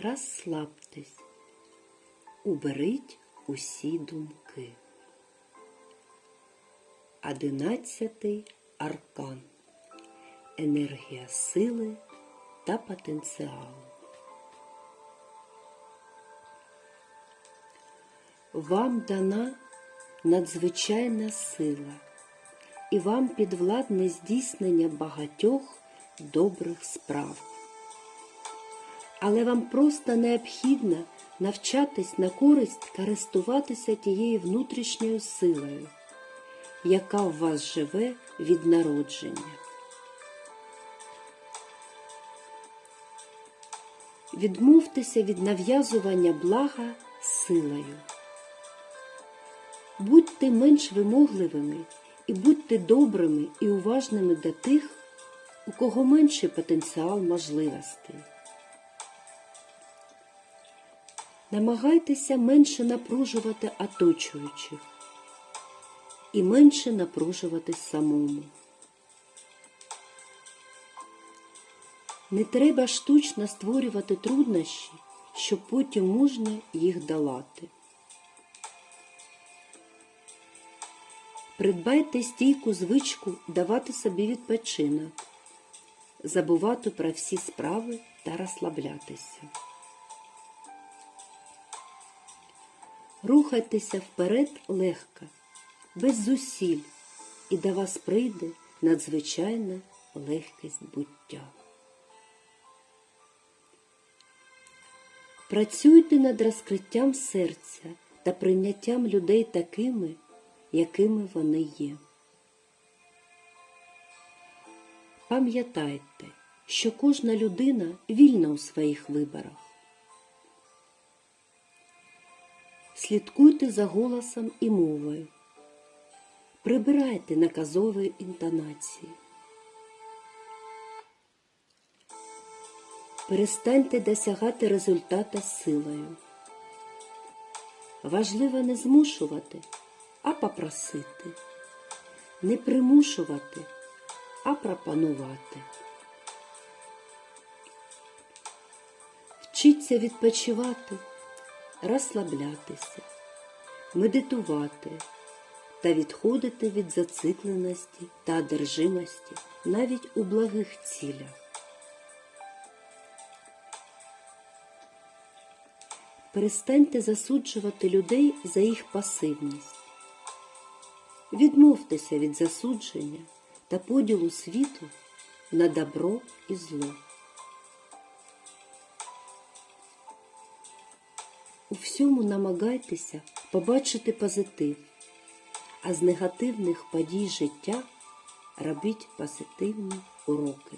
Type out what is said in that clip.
розслабтесь, уберіть усі думки. Одинадцятий аркан. Енергія сили та потенціалу. Вам дана надзвичайна сила, і вам підвладне здійснення багатьох добрих справ. Але вам просто необхідно навчатись на користь користуватися тією внутрішньою силою, яка в вас живе від народження. Відмовтеся від нав'язування блага силою. Будьте менш вимогливими і будьте добрими і уважними до тих, у кого менший потенціал можливостей. Намагайтеся менше напружувати оточуючих і менше напружуватись самому. Не треба штучно створювати труднощі, щоб потім можна їх долати. Придбайте стійку звичку давати собі відпочинок, забувати про всі справи та розслаблятися. Рухайтеся вперед легко, без зусиль, і до вас прийде надзвичайна легкість буття. Працюйте над розкриттям серця та прийняттям людей такими, якими вони є. Пам'ятайте, що кожна людина вільна у своїх виборах. Слідкуйте за голосом і мовою. Прибирайте наказові інтонації. Перестаньте досягати результата силою. Важливо не змушувати, а попросити, не примушувати, а пропонувати. Вчіться відпочивати, розслаблятися, медитувати та відходити від зацикленості та одержимості навіть у благих цілях. Перестаньте засуджувати людей за їх пасивність. Відмовтеся від засудження та поділу світу на добро і зло. У всьому намагайтеся побачити позитив, а з негативних подій життя робіть позитивні уроки.